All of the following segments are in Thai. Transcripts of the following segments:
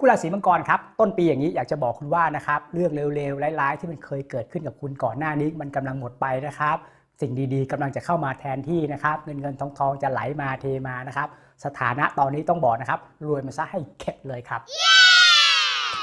คุณราศีมังกรครับต้นปีอย่างนี้อยากจะบอกคุณว่านะครับเรื่องเร็วๆร้ายๆที่มันเคยเกิดขึ้นกับคุณก่อนหน้านี้มันกำลังหมดไปนะครับ สิ่งดีๆกำลังจะเข้ามาแทนที่นะครับเงินเงินทองทองจะไหลมาเทมานะครับ สถานะตอนนี้ต้องบอกนะครับรวยมาซะให้เข็ดเลยครับ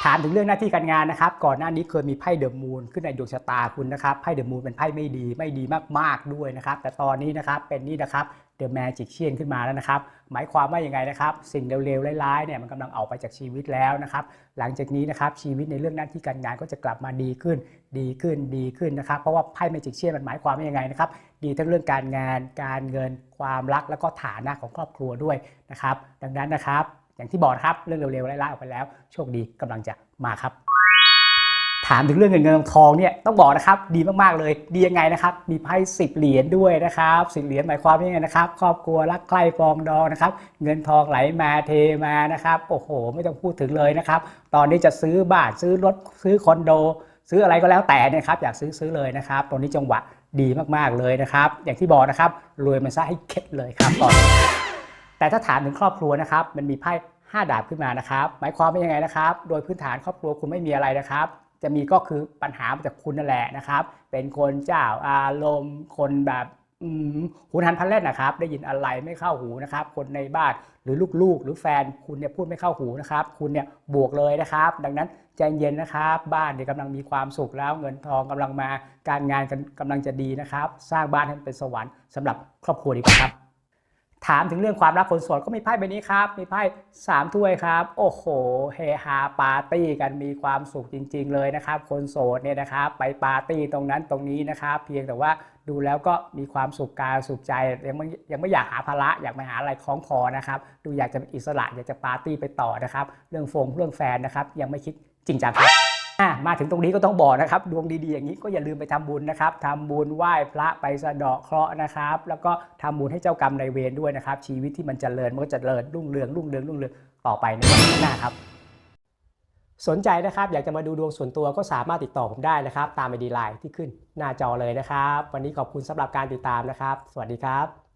ถามถึงเรื่องหน้าที่การงานนะครับ ก่อนหน้านี้เคยมีไพ่เดอะมูนขึ้นในดวงชะตาคุณนะครับไพ่เดอะมูนเป็นไพ่ไม่ดีไม่ดีมากๆด้วยนะครับ แต่ตอนนี้นะครับเป็นนี่นะครับเดอะแมจิกเชียนขึ้นมาแล้วนะครับ หมายความว่าอยังไงนะครับ สิ่งเร็วๆร้ายๆเนี่ยมันกำลังออกไปจากชีวิตแล้วนะครับ หลังจากนี้นะครับชีวิตในเรื่องหน้าที่การงานก็จะกลับมาดีขึ้น ดีขึ้นดีขึ้นนะครับ เพราะว่าไพ่เมจิกเชียนมันหมายความว่ายังไงนะครับ ดีทั้งเรื่องการงาน การเงิน ความรักแล้วก็ฐานะของครอบครัวด้วยนะครับ ดังนั้นนะครับ อย่างที่บอกครับเรื่องเร็วๆไล่ๆออกไปแล้ว โชคดีกำลังจะมาครับ ถามถึงเรื่องเงินเงินทองเนี่ยต้องบอกนะครับดีมากๆเลย ดียังไงนะครับ มีไพ่สิบเหรียญด้วยนะครับสิบเหรียญหมายความว่ายังไงนะครับครอบครัวรักใคร่ปรองดองนะครับ เงินทองไหลมาเทมานะครับโอ้โห ไม่ต้องพูดถึงเลยนะครับ ตอนนี้จะซื้อบ้านซื้อรถซื้อคอนโด ซื้ออะไรก็แล้วแต่นยครับอยากซื้อซื้อเลยนะครับตรงนี้จังหวะดีมากๆเลยนะครับ อย่างที่บอกนะครับรวยมันซะให้เข็ดเลยครับตอนนี้ แต่ถ้าถามถึงครอบครัวนะครับ มันมีไพ่ห้าดาบขึ้นมานะครับ หมายความว่ายังไงนะครับ โดยพื้นฐานครอบครัวคุณไม่มีอะไรนะครับ จะมีก็คือปัญหามาจากคุณนั่นแหละนะครับ เป็นคนเจ้าอารมณ์ คนแบบหูหันพันแล่นนะครับ ได้ยินอะไรไม่เข้าหูนะครับ คนในบ้านหรือลูกๆ หรือแฟนคุณเนี่ยพูดไม่เข้าหูนะครับ คุณเนี่ยบวกเลยนะครับ ดังนั้นใจเย็นนะครับ บ้านเนี่ยกำลังมีความสุขแล้วเงินทองกำลังมาการงานกำลังจะดีนะครับ สร้างบ้านให้มันเป็นสวรรค์สำหรับครอบครัวดีกว่าครับ ถามถึงเรื่องความรักคนโสดก็มีไพ่ใบนี้ครับ มีไพ่สามถ้วยครับ โอ้โห เฮฮาปาร์ตี้กันมีความสุขจริง ๆ เลยนะครับ คนโสดเนี่ยนะครับ ไปปาร์ตี้ตรงนั้นตรงนี้นะครับ เพียงแต่ว่าดูแล้วก็มีความสุขกายสุขใจยังไม่ยังไม่อยากหาภาระอยากไปหาอะไรคล้องคอนะครับ ดูอยากจะอิสระอยากจะปาร์ตี้ไปต่อนะครับ เรื่องฟงเรื่องแฟนนะครับ ยังไม่คิดจริงจังครับ มาถึงตรงนี้ก็ต้องบอกนะครับ ดวงดีๆอย่างนี้ก็อย่าลืมไปทำบุญนะครับทำบุญไหว้พระไปสะเดาะเคราะห์นะครับ แล้วก็ทำบุญให้เจ้ากรรมนายเวรด้วยนะครับ ชีวิตที่มันจเจริญมันก็จเจริญรุ่งเรืองรุ่งเรืองรุ่งเรืองต่อไปในวันข้างหน้าครับ สนใจนะครับอยากจะมาดูดวงส่วนตัวก็สามารถติดต่อผมได้นะครับ ตามไอดีไลน์ที่ขึ้นหน้าจอเลยนะครับ วันนี้ขอบคุณสำหรับการติดตามนะครับ สวัสดีครับ